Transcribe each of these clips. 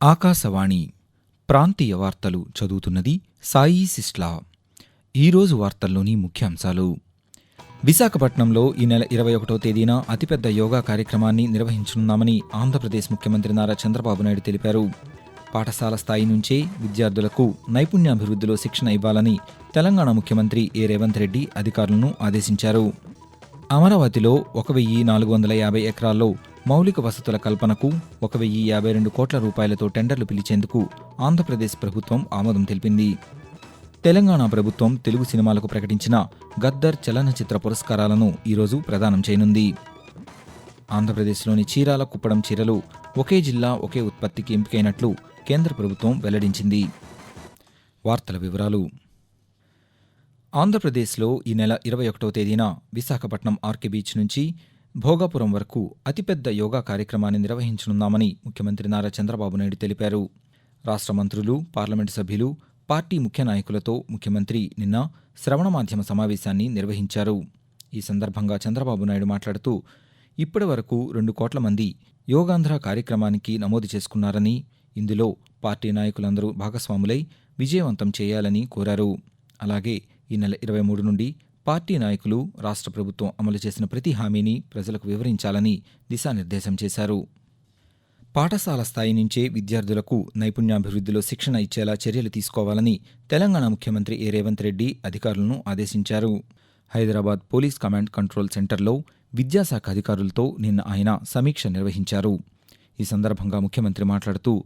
ఆకాశవాణి ప్రాంతీయ వార్తలు చదువుతున్నది సాయి సిస్లా. ఈరోజు వార్తల్లోని ముఖ్యాంశాలు. విశాఖపట్నంలో ఈ నెల ఇరవై ఒకటో తేదీన అతిపెద్ద యోగా కార్యక్రమాన్ని నిర్వహించనున్నామని ఆంధ్రప్రదేశ్ ముఖ్యమంత్రి నారా చంద్రబాబు నాయుడు తెలిపారు. పాఠశాల స్థాయి నుంచే విద్యార్థులకు నైపుణ్యాభివృద్ధిలో శిక్షణ ఇవ్వాలని తెలంగాణ ముఖ్యమంత్రి ఏ రేవంత్ రెడ్డి అధికారులను ఆదేశించారు. అమరావతిలో ఒక వెయ్యి నాలుగు వందల యాభై ఎకరాల్లో మౌలిక వసతుల కల్పనకు ఒక వెయ్యి యాభై రెండు కోట్ల రూపాయలతో టెండర్లు పిలిచేందుకు ఆంధ్రప్రదేశ్ ప్రభుత్వం ఆమోదం తెలిపింది. తెలంగాణ ప్రభుత్వం తెలుగు సినిమాలకు ప్రకటించిన గద్దర్ చలనచిత్ర పురస్కారాలను ఈరోజు ప్రదానం చేయనుంది. ఆంధ్రప్రదేశ్లోని చీరాల కుప్పడం చీరలు ఒకే జిల్లా ఒకే ఉత్పత్తికి ఎంపికైనట్లు కేంద్ర ప్రభుత్వం వెల్లడించింది. వార్తల వివరాలు. ఆంధ్రప్రదేశ్లో ఈ నెల ఇరవై ఒకటో తేదీన విశాఖపట్నం ఆర్కే బీచ్ నుంచి భోగాపురం వరకు అతిపెద్ద యోగా కార్యక్రమాన్ని నిర్వహించనున్నామని ముఖ్యమంత్రి నారా చంద్రబాబు నాయుడు తెలిపారు. రాష్ట్ర మంత్రులు పార్లమెంటు సభ్యులు పార్టీ ముఖ్య నాయకులతో ముఖ్యమంత్రి నిన్న శ్రవణ మాధ్యమ సమావేశాన్ని నిర్వహించారు. ఈ సందర్భంగా చంద్రబాబు నాయుడు మాట్లాడుతూ ఇప్పటి వరకు రెండు కోట్ల మంది యోగాంధ్ర కార్యక్రమానికి నమోదు చేసుకున్నారని ఇందులో పార్టీ నాయకులందరూ భాగస్వాములై విజయవంతం చేయాలని కోరారు. అలాగే ఈ నెల ఇరవై మూడు నుండి పార్టీ నాయకులు రాష్ట్ర ప్రభుత్వం అమలు చేసిన ప్రతి హామీని ప్రజలకు వివరించాలని దిశానిర్దేశం చేశారు. పాఠశాల స్థాయి నుంచే విద్యార్థులకు నైపుణ్యాభివృద్ధిలో శిక్షణ ఇచ్చేలా చర్యలు తీసుకోవాలని తెలంగాణ ముఖ్యమంత్రి ఏ రేవంత్ రెడ్డి అధికారులను ఆదేశించారు. హైదరాబాద్ పోలీస్ కమాండ్ కంట్రోల్ సెంటర్లో విద్యాశాఖ అధికారులతో నిన్న ఆయన సమీక్ష నిర్వహించారు. ఈ సందర్భంగా ముఖ్యమంత్రి మాట్లాడుతూ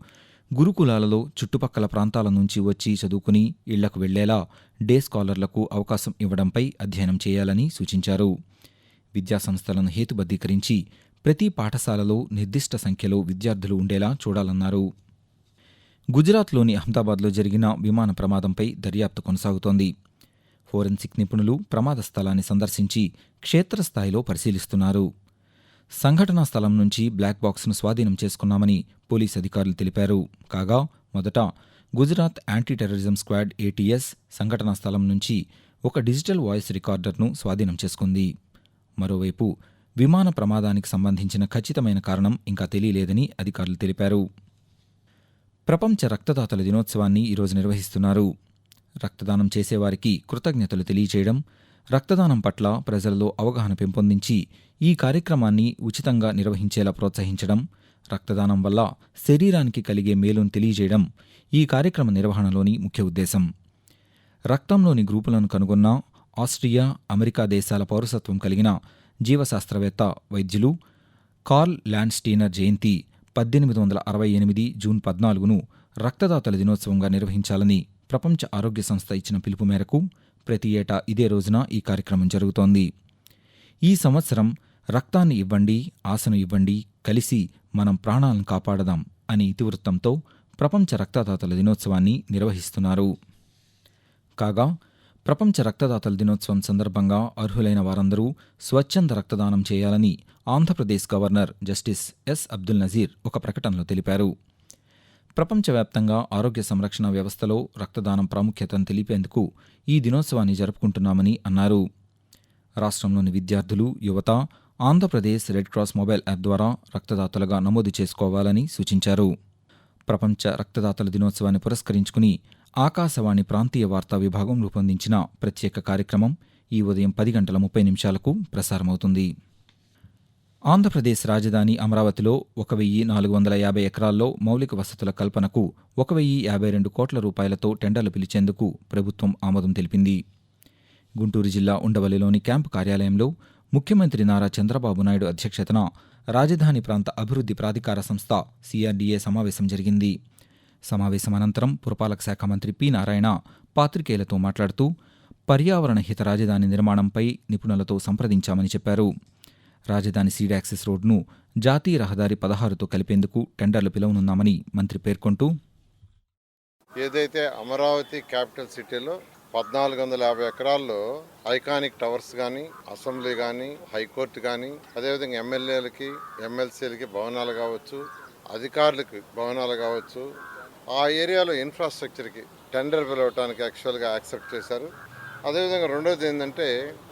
గురుకులాలలో చుట్టుపక్కల ప్రాంతాల నుంచి వచ్చి చదువుకుని ఇళ్ళకు వెళ్ళేలా డే స్కాలర్లకు అవకాశం ఇవ్వడంపై అధ్యయనం చేయాలని సూచించారు. విద్యాసంస్థలను హేతుబద్ధీకరించి ప్రతి పాఠశాలలో నిర్దిష్ట సంఖ్యలో విద్యార్థులు ఉండేలా చూడాలన్నారు. గుజరాత్లోని అహ్మదాబాద్లో జరిగిన విమాన ప్రమాదంపై దర్యాప్తు కొనసాగుతోంది. ఫోరెన్సిక్ నిపుణులు ప్రమాద స్థలాన్ని సందర్శించి క్షేత్రస్థాయిలో పరిశీలిస్తున్నారు. సంఘటనా స్థలం నుంచి బ్లాక్ బాక్స్ను స్వాధీనం చేసుకున్నామని పోలీస్ అధికారులు తెలిపారు. కాగా మొదట Gujarat anti terrorism squad ATS సంఘటనా స్థలం నుంచి ఒక డిజిటల్ వాయిస్ రికార్డర్ను స్వాధీనం చేసుకుంది. మరోవైపు విమాన ప్రమాదానికి సంబంధించిన ఖచ్చితమైన కారణం ఇంకా తెలియలేదని అధికారులు తెలిపారు. ప్రపంచ రక్తదాతల దినోత్సవాన్ని ఈరోజు నిర్వహిస్తున్నారు. రక్తదానం చేసేవారికి కృతజ్ఞతలు తెలియచేయడం రక్తదానం పట్ల ప్రజలలో అవగాహన పెంపొందించి ఈ కార్యక్రమాన్ని ఉచితంగా నిర్వహించేలా ప్రోత్సహించడం రక్తదానం వల్ల శరీరానికి కలిగే మేలును తెలియజేయడం ఈ కార్యక్రమ నిర్వహణలోని ముఖ్య ఉద్దేశం. రక్తంలోని గ్రూపులను కనుగొన్న ఆస్ట్రియా అమెరికా దేశాల పౌరసత్వం కలిగిన జీవశాస్త్రవేత్త వైద్యులు కార్ల్ ల్యాండ్స్టీనర్ జయంతి పద్దెనిమిది వందల అరవై ఎనిమిది జూన్ పద్నాలుగును రక్తదాతల దినోత్సవంగా నిర్వహించాలని ప్రపంచ ఆరోగ్య సంస్థ ఇచ్చిన పిలుపు మేరకు ప్రతి ఏటా ఇదే రోజున ఈ కార్యక్రమం జరుగుతోంది. ఈ సంవత్సరం రక్తాన్ని ఇవ్వండి ఆశను ఇవ్వండి కలిసి మనం ప్రాణాలను కాపాడదాం అని ఇతివృత్తంతో ప్రపంచ రక్తదాతల దినోత్సవాన్ని నిర్వహిస్తున్నారు. కాగా ప్రపంచ రక్తదాతల దినోత్సవం సందర్భంగా అర్హులైన వారందరూ స్వచ్ఛంద రక్తదానం చేయాలని Andhra Pradesh governor justice S Abdul Nazeer ఒక ప్రకటనలో తెలిపారు. ప్రపంచవ్యాప్తంగా ఆరోగ్య సంరక్షణ వ్యవస్థలో రక్తదానం ప్రాముఖ్యతను తెలిపేందుకు ఈ దినోత్సవాన్ని జరుపుకుంటున్నామని అన్నారు. రాష్ట్రంలోని విద్యార్థులు యువత Andhra Pradesh red cross mobile app ద్వారా రక్తదాతలుగా నమోదు చేసుకోవాలని సూచించారు. ప్రపంచ రక్తదాతల దినోత్సవాన్ని పురస్కరించుకుని ఆకాశవాణి ప్రాంతీయ వార్తా విభాగం రూపొందించిన ప్రత్యేక కార్యక్రమం ఈ ఉదయం పది గంటల ముప్పై నిమిషాలకు ప్రసారమవుతుంది. ఆంధ్రప్రదేశ్ రాజధాని అమరావతిలో ఒక వెయ్యి నాలుగు వందల యాభై ఎకరాల్లో మౌలిక వసతుల కల్పనకు ఒక వెయ్యి యాభై రెండు కోట్ల రూపాయలతో టెండర్లు పిలిచేందుకు ప్రభుత్వం ఆమోదం తెలిపింది. గుంటూరు జిల్లా ఉండవల్లిలోని క్యాంపు కార్యాలయంలో ముఖ్యమంత్రి నారా చంద్రబాబు నాయుడు అధ్యక్షతన రాజధాని ప్రాంత అభివృద్ధి ప్రాధికార సంస్థ సిఆర్డీఏ సమావేశం జరిగింది. సమావేశం అనంతరం పురపాలక శాఖ మంత్రి పి నారాయణ పాత్రికేయులతో మాట్లాడుతూ పర్యావరణ హిత రాజధాని నిర్మాణంపై నిపుణులతో సంప్రదించామని చెప్పారు. రాజధాని సీడ్ యాక్సెస్ రోడ్ను జాతీయ రహదారి పదహారుతో కలిపేందుకు టెండర్లు పిలవనున్నామని మంత్రి పేర్కొంటూ ఏదైతే అమరావతి క్యాపిటల్ సిటీలో పద్నాలుగు వందల యాభై ఎకరాల్లో ఐకానిక్ టవర్స్ కానీ అసెంబ్లీ కానీ హైకోర్టు కానీ అదేవిధంగా ఎమ్మెల్యేలకి ఎమ్మెల్సీలకి భవనాలు కావచ్చు అధికారులకి భవనాలు కావచ్చు ఆ ఏరియాలో ఇన్ఫ్రాస్ట్రక్చర్కి టెండర్ పిలవటానికి యాక్చువల్గా యాక్సెప్ట్ చేశారు. అదేవిధంగా రెండోది ఏంటంటే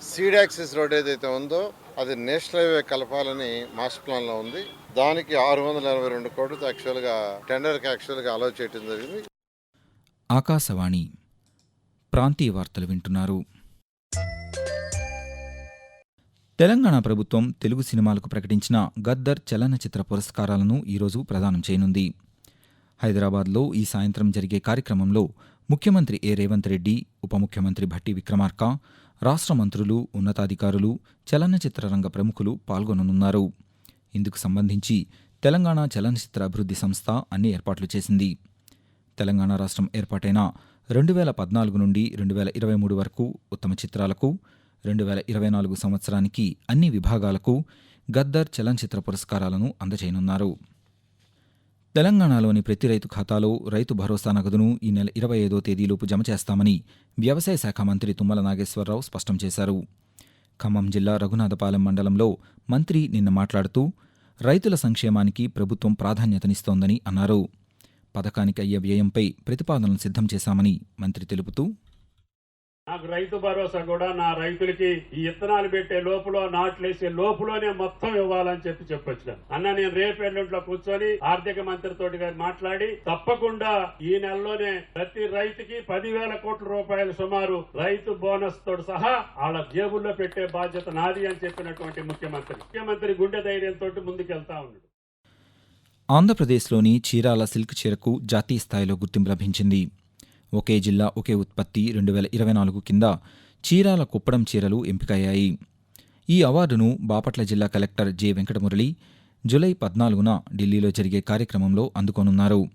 సీడ్ యాక్సిస్ రోడ్ ఏదైతే ఉందో అది నేషనల్ హైవే కలపాలని మాస్టర్ ప్లాన్లో ఉంది. దానికి ఆరు వందల ఎనభై రెండు కోట్లతో యాక్చువల్గా టెండర్కి యాక్చువల్గా అలో చేయడం జరిగింది. ఆకాశవాణి ప్రాంతీయ వార్తలు వింటున్నారు. తెలంగాణ ప్రభుత్వం తెలుగు సినిమాలకు ప్రకటించిన గద్దర్ చలనచిత్ర పురస్కారాలను ఈరోజు ప్రదానం చేయనుంది. హైదరాబాద్లో ఈ సాయంత్రం జరిగే కార్యక్రమంలో ముఖ్యమంత్రి ఏ రేవంత్ రెడ్డి ఉప ముఖ్యమంత్రి భట్టి విక్రమార్క రాష్ట్ర మంత్రులు ఉన్నతాధికారులు చలనచిత్ర రంగ ప్రముఖులు పాల్గొననున్నారు. ఇందుకు సంబంధించి తెలంగాణ చలనచిత్ర అభివృద్ధి సంస్థ అన్ని ఏర్పాట్లు చేసింది. తెలంగాణ రాష్ట్రం ఏర్పాటైన రెండు వేల పద్నాలుగు నుండి రెండు వేల ఇరవై మూడు వరకు ఉత్తమ చిత్రాలకు రెండు వేల ఇరవై నాలుగు సంవత్సరానికి అన్ని విభాగాలకు గద్దర్ చలనచిత్ర పురస్కారాలను అందజేయనున్నారు. తెలంగాణలోని ప్రతి రైతు ఖాతాలో రైతు భరోసా నగదును ఈ నెల ఇరవై ఐదో తేదీలోపు జమ చేస్తామని వ్యవసాయ శాఖ మంత్రి తుమ్మల నాగేశ్వరరావు స్పష్టం చేశారు. ఖమ్మం జిల్లా రఘునాథపాలెం మండలంలో మంత్రి నిన్న మాట్లాడుతూ రైతుల సంక్షేమానికి ప్రభుత్వం ప్రాధాన్యతనిస్తోందని అన్నారు. పథకానికి అయ్యే వ్యయంపై ప్రతిపాదనలు సిద్ధం చేశామని మంత్రి తెలుపుతూ నాకు రైతు భరోసా కూడా నా రైతులకి ఈ ఇత్తనాలు పెట్టే లోపల నాట్లేసే లోపులోనే మొత్తం ఇవ్వాలని చెప్పి చెప్పొచ్చు అన్న నేను రేపు ఎల్లుంట్లో కూర్చొని ఆర్థిక మంత్రితోటి గారు మాట్లాడి తప్పకుండా ఈ నెలలోనే ప్రతి రైతుకి పదివేల కోట్ల రూపాయలు సుమారు రైతు బోనస్ తోడు సహా వాళ్ళ జేబుల్లో పెట్టే బాధ్యత నాది అని చెప్పినటువంటి ముఖ్యమంత్రి. ముఖ్యమంత్రి గుండె ధైర్యంతో ముందుకెళ్తా ఉన్నాడు. ఆంధ్రప్రదేశ్లోని చీరాల సిల్క్ చీరకు జాతీయ స్థాయిలో గుర్తింపు లభించింది. ఒకే జిల్లా ఒకే ఉత్పత్తి రెండు వేల ఇరవై నాలుగు కింద చీరాల కుప్పడం చీరలు ఎంపికయ్యాయి. ఈ అవార్డును బాపట్ల జిల్లా కలెక్టర్ జె. వెంకటమురళి జూలై పద్నాలుగున ఢిల్లీలో జరిగే కార్యక్రమంలో అందుకోనున్నారు.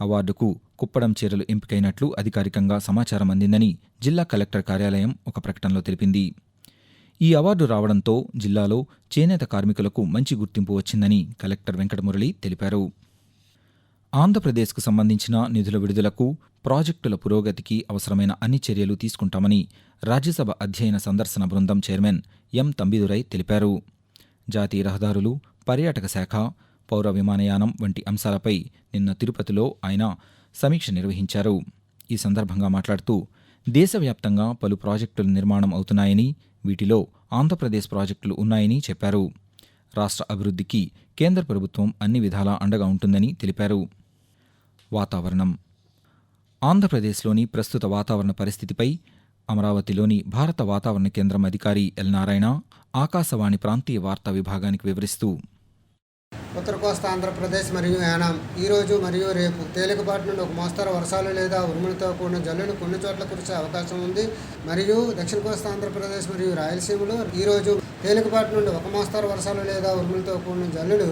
అవార్డుకు కుప్పడం చీరలు ఎంపికైనట్లు అధికారికంగా సమాచారం అందిందని జిల్లా కలెక్టర్ కార్యాలయం ఒక ప్రకటనలో తెలిపింది. ఈ అవార్డు రావడంతో జిల్లాలో చేనేత కార్మికులకు మంచి గుర్తింపు వచ్చిందని కలెక్టర్ వెంకటమురళి తెలిపారు. ఆంధ్రప్రదేశ్కు సంబంధించిన నిధుల విడుదలకు ప్రాజెక్టుల పురోగతికి అవసరమైన అన్ని చర్యలు తీసుకుంటామని రాజ్యసభ అధ్యయన సందర్శన బృందం చైర్మన్ ఎం తంబిదురై తెలిపారు. జాతీయ రహదారులు పర్యాటక శాఖ పౌర విమానయానం వంటి అంశాలపై నిన్న తిరుపతిలో ఆయన సమీక్ష నిర్వహించారు. ఈ సందర్భంగా మాట్లాడుతూ దేశవ్యాప్తంగా పలు ప్రాజెక్టుల నిర్మాణం అవుతున్నాయని వీటిలో ఆంధ్రప్రదేశ్ ప్రాజెక్టులు ఉన్నాయని చెప్పారు. రాష్ట్ర అభివృద్ధికి కేంద్ర ప్రభుత్వం అన్ని విధాలా అండగా ఉంటుందని తెలిపారు. వాతావరణం. ఆంధ్రప్రదేశ్లోని ప్రస్తుత వాతావరణ పరిస్థితిపై అమరావతిలోని భారత వాతావరణ కేంద్రం అధికారి ఎల్ నారాయణ ఆకాశవాణి ప్రాంతీయ వార్తా విభాగానికి వివరిస్తూ ఉత్తర కోస్తా ఆంధ్రప్రదేశ్ మరియు యానాం ఈ రోజు మరియు రేపు తేలికపాటి నుండి ఒక మోస్తరు వర్షాలు లేదా ఉరుములతో కూడిన జల్లులు కొన్ని చోట్ల కురిసే అవకాశం ఉంది. మరియు దక్షిణ కోస్తా ఆంధ్రప్రదేశ్ మరియు రాయలసీమలో ఈ రోజు తేలికపాటి నుండి ఒక మోస్తరు వర్షాలు లేదా ఉరుములతో కూడిన జల్లులు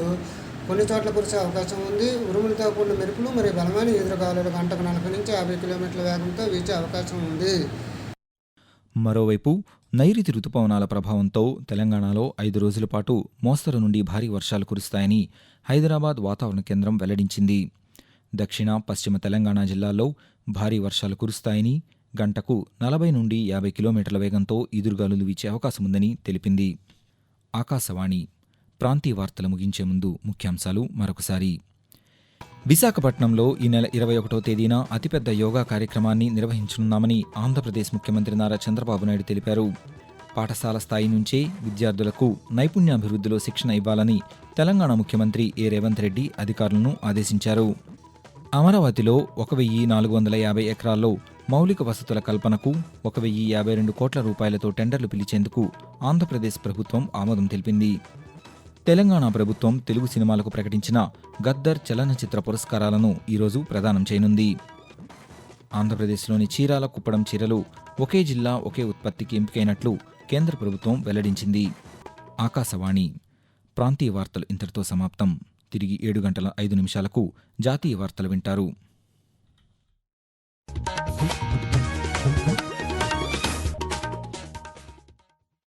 కొన్ని చోట్ల కురిసే అవకాశం ఉంది. ఉరుములతో కూడిన మెరుపులు మరియు బలమైన ఎదురుగాలులు గంటకు నలభై నుంచి యాభై కిలోమీటర్ల వేగంతో వీచే అవకాశం ఉంది. మరోవైపు నైరుతి రుతుపవనాల ప్రభావంతో తెలంగాణలో ఐదు రోజుల పాటు మోస్తరు నుండి భారీ వర్షాలు కురుస్తాయని హైదరాబాద్ వాతావరణ కేంద్రం వెల్లడించింది. దక్షిణ పశ్చిమ తెలంగాణ జిల్లాల్లో భారీ వర్షాలు కురుస్తాయని గంటకు నలభై నుండి యాభై కిలోమీటర్ల వేగంతో ఈదురుగాలులు వీచే అవకాశం ఉందని తెలిపింది. ఆకాశవాణి ప్రాంతీయ వార్తలు ముగించే ముందు ముఖ్యాంశాలు మరొకసారి. విశాఖపట్నంలో ఈ నెల ఇరవై ఒకటో తేదీన అతిపెద్ద యోగా కార్యక్రమాన్ని నిర్వహించనున్నామని ఆంధ్రప్రదేశ్ ముఖ్యమంత్రి నారా చంద్రబాబు నాయుడు తెలిపారు. పాఠశాల స్థాయి నుంచే విద్యార్థులకు నైపుణ్యాభివృద్ధిలో శిక్షణ ఇవ్వాలని తెలంగాణ ముఖ్యమంత్రి ఏ రేవంత్ రెడ్డి అధికారులను ఆదేశించారు. అమరావతిలో ఒక వెయ్యి నాలుగు వందల యాభై ఎకరాల్లో మౌలిక వసతుల కల్పనకు ఒక వెయ్యి యాభై రెండు కోట్ల రూపాయలతో టెండర్లు పిలిచేందుకు ఆంధ్రప్రదేశ్ ప్రభుత్వం ఆమోదం తెలిపింది. తెలంగాణ ప్రభుత్వం తెలుగు సినిమాలకు ప్రకటించిన గద్దర్ చలనచిత్ర పురస్కారాలను ఈరోజు ప్రదానం చేయనుంది. ఆంధ్రప్రదేశ్లోని చీరాల కుప్పడం చీరలు ఒకే జిల్లా ఒకే ఉత్పత్తికి ఎంపికైనట్లు కేంద్ర ప్రభుత్వం వెల్లడించింది. ఆకాశవాణి ప్రాంతీయ వార్తలు ఇంతటితో సమాప్తం. తిరిగి ఏడు గంటల ఐదు నిమిషాలకు జాతీయ వార్తలు వింటారు.